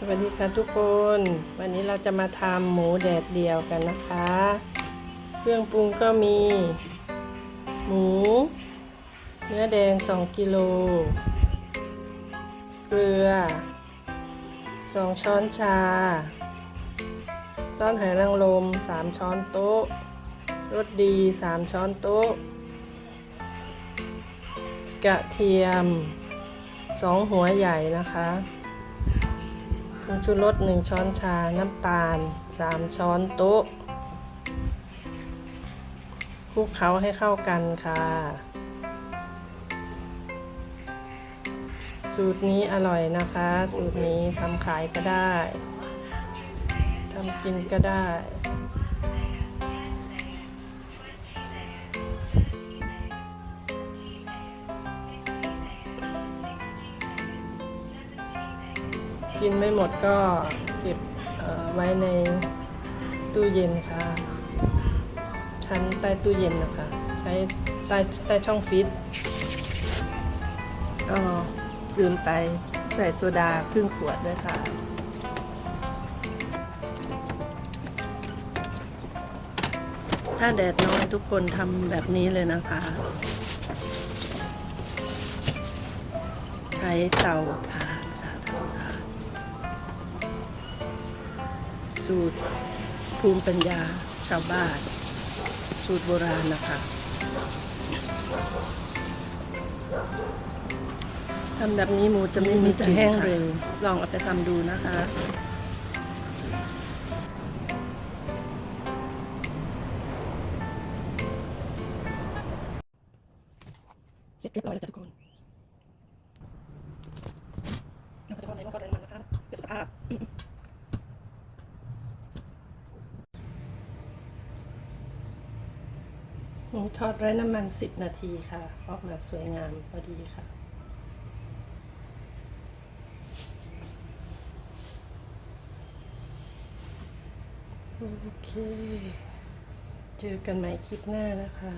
สวัสดีค่ะทุกคน วันนี้เราจะมาทำหมูแดดเดียวกันนะคะ เครื่องปรุงก็มี หมู เนื้อแดง 2 กิโล เกลือ 2 ช้อนชา ซอสหอยนางรม 3 ช้อนโต๊ะรสดี 3 ช้อนโต๊ะ กระเทียม 2 หัวใหญ่นะคะ ผงชูรส1 ช้อนชา น้ำตาล 3 ช้อนโต๊ะคลุกเคล้าให้เข้ากันค่ะ สูตรนี้อร่อยนะคะ สูตรนี้ทำขายก็ได้ทำกินก็ได้ กินไม่หมดก็เก็บไว้ในตู้เย็นค่ะ ชั้นใต้ตู้เย็นนะคะ ใช้ใต้ใต้ช่องฟิตก็ลืมไปใส่โซดาครึ่งขวดด้วยค่ะถ้าแดดน้อยทุกคนทำแบบนี้เลยนะคะ ใช้เตาถ่าน สูตรภูมิปัญญาชาวบ้าน สูตรโบราณนะคะทำแบบนี้หมูจะไม่มีจะแห้งเร็ว ลองเอาไปทำดูนะคะเสร็จเรียบร้อยแล้วจ้ะทุกคนเราก็จะทอดในหม้อทอดไร้น้ำมันนะคะเพื่อสุขภาพ หมูทอดไร้น้ำมัน 10 นาทีค่ะ ออกมาสวยงามพอดีค่ะ โอเค เจอกันใหม่คลิปหน้านะคะ